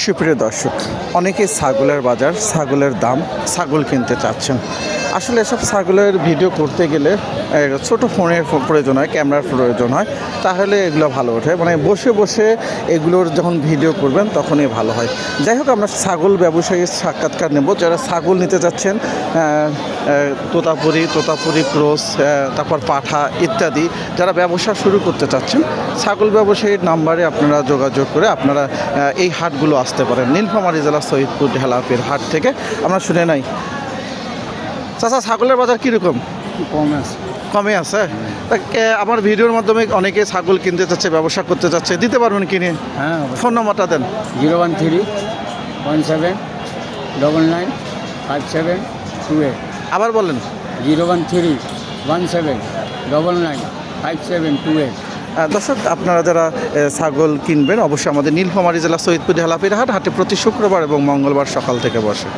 সুপ্রিয় দর্শক অনেকে ছাগলের বাজার ছাগলের দাম ছাগল কিনতে চাচ্ছেন। আসলে এসব ছাগলের ভিডিও করতে গেলে ছোট ফোনের প্রয়োজন হয় ক্যামেরার প্রয়োজন হয়, তাহলে এগুলো ভালো ওঠে। মানে বসে বসে এগুলোর যখন ভিডিও করবেন, তখনই ভালো হয়। যাই হোক, আমরা ছাগল ব্যবসায়ীর সাক্ষাৎকার নেব। যারা ছাগল নিতে যাচ্ছেন তোতাপুরি তোতাপুরি ক্রোস তারপর পাঠা ইত্যাদি, যারা ব্যবসা শুরু করতে চাচ্ছেন, ছাগল ব্যবসায়ীর নাম্বারে আপনারা যোগাযোগ করে আপনারা এই হাটগুলো আসতে পারেন। নীলফামারী জেলা সৈয়দপুর ঢেলাপের হাট থেকে। আমরা শুনে নাই চাচা ছাগলের বাজার কীরকম? কম আছে। কমে আছে? আমার ভিডিওর মাধ্যমে অনেকে ছাগল কিনতে চাচ্ছে ব্যবসা করতে চাচ্ছে দিতে পারবেন কিনে হ্যাঁ ফোন নম্বরটা দেন। Zero one three one seven double nine five seven two eight. আবার বলেন। Zero one three one seven double nine five seven two eight. দর্শক আপনারা যারা ছাগল কিনবেন অবশ্যই আমাদের নীলফামারী জেলা সৈয়দপুর ঢেলাপির হাট হাটে প্রতি শুক্রবার এবং মঙ্গলবার সকাল থেকে বসে।